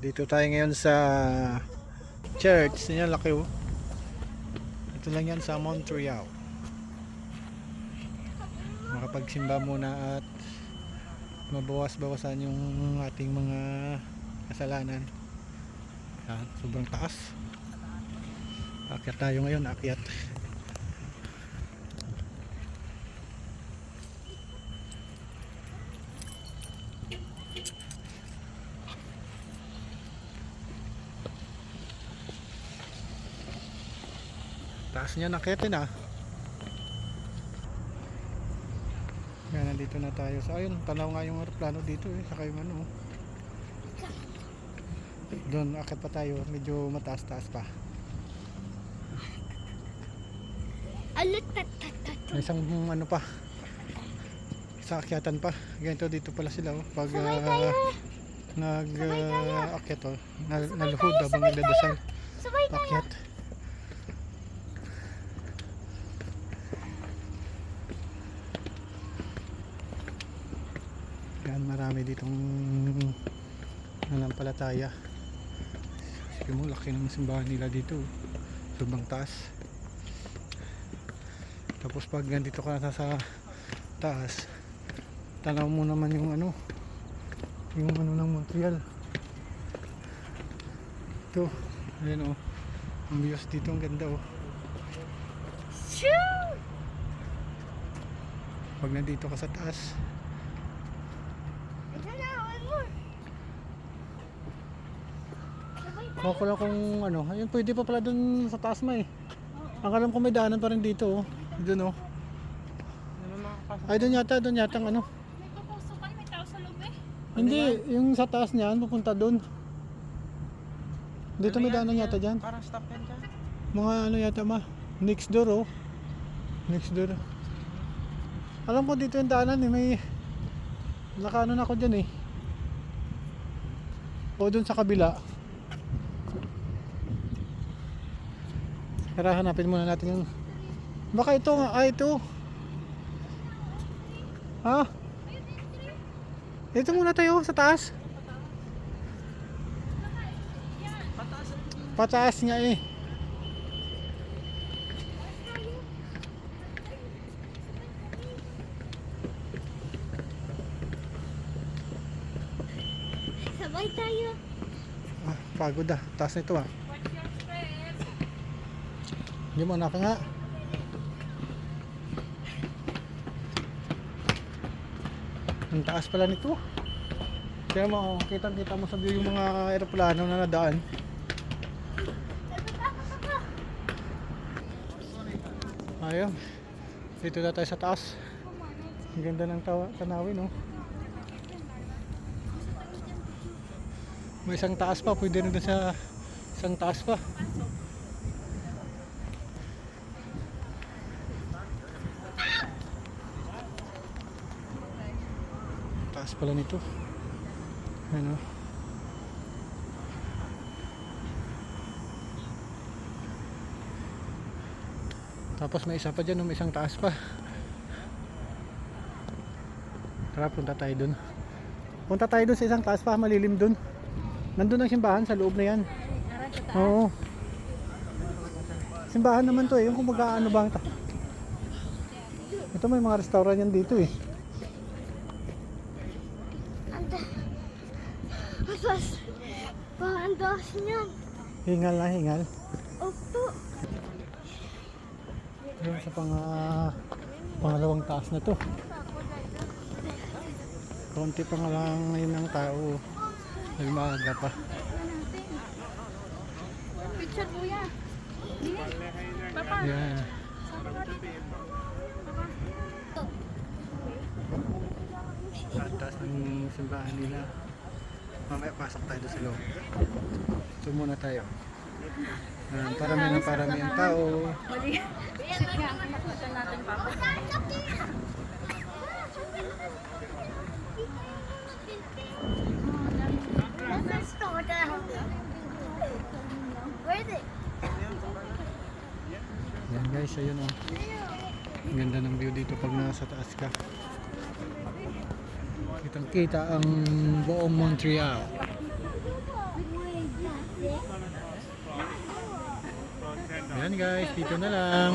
Dito tayo ngayon sa church. Yan, laki oh. Ito lang yan sa Montreal. Makapagsimba muna at mabawas-bawasan yung ating mga kasalanan. Yan, sobrang taas. Akyat tayo ngayon, akyat. Taas niya nakete na. Yan, nandito na tayo. So, ayun, tanaw nga yung aeroplano dito eh. Saka yung ano. Doon, akit pa tayo. Medyo pa. Tat, tat, tat. May isang ano pa. Isang akyatan pa. Ganito dito pala sila oh. Pag ah, tayo. nag uh, akyat oh. Naluhod habang nagdadasal. Sabay tayo. Akyat. Yan, marami ditong nanampalataya. Sige mo, laki ng simbahan nila dito. oh. Sobrang taas. Tapos pag nandito ka na sa taas, tanaw mo naman yung ano, yung ano ng Montreal. Ito, ayan oh. Ang views dito ang ganda oh. Shoo! Pag nandito ka sa taas, Tayo. Baka lang kung ano, ayun pwede pa pala dun sa taas ma eh. Ang alam ko may daanan pa rin dito oh. Doon oh. Ay doon yata, doon yata ang ano. May pupusukan, may tao sa loob eh. Hindi, yung sa taas niyan pupunta doon. Dito may daanan yata dyan. Parang stop yan dyan. Mga ano yata ma. Next door oh. Next door. Alam ko dito yung daanan eh, may nakaano na ako dyan eh. O doon sa kabila. Tara hanapin muna natin yung Baka ito nga, ah ito. Ha? Ito muna tayo sa taas. Pataas nga eh. Sabay tayo. Ah, pagod ah. Taas na ito ah. Hindi mo anak nga. Ang taas pala nito. Kaya mo, kitang kita mo sa view yung mga aeroplano na nadaan. Ayun. Dito na tayo sa taas. Ang ganda ng tawa, tanawin, no? May isang taas pa, pwede rin sa isang taas pa. Taas pala nito. Ano? Tapos may isa pa dyan, may isang taas pa. Tara, punta tayo dun. Punta tayo dun sa isang taas pa, malilim dun. Nandun ang simbahan sa loob na yan. Oo. Simbahan naman to eh, yung kumbaga ano ba ang ta- Ito may mga restaurant yan dito eh. Atas. Paandas niyan. Hingal na hingal. Opo. Yung sa pang ah, pangalawang taas na to. Konti pa nga lang ngayon ng tao. Dahil maaga pa. Picture kuya. Papa. Yan. Ang taas ng simbahan nila. Mamaya pasok tayo sa loob. Ito muna tayo. Yan, parami ng parami ang tao. Mali. Sit nga. Natin papa. Yan guys, ayun oh. Ang ganda ng view dito pag nasa taas ka. Kitang kita ang buong Montreal. Yan guys, dito na lang.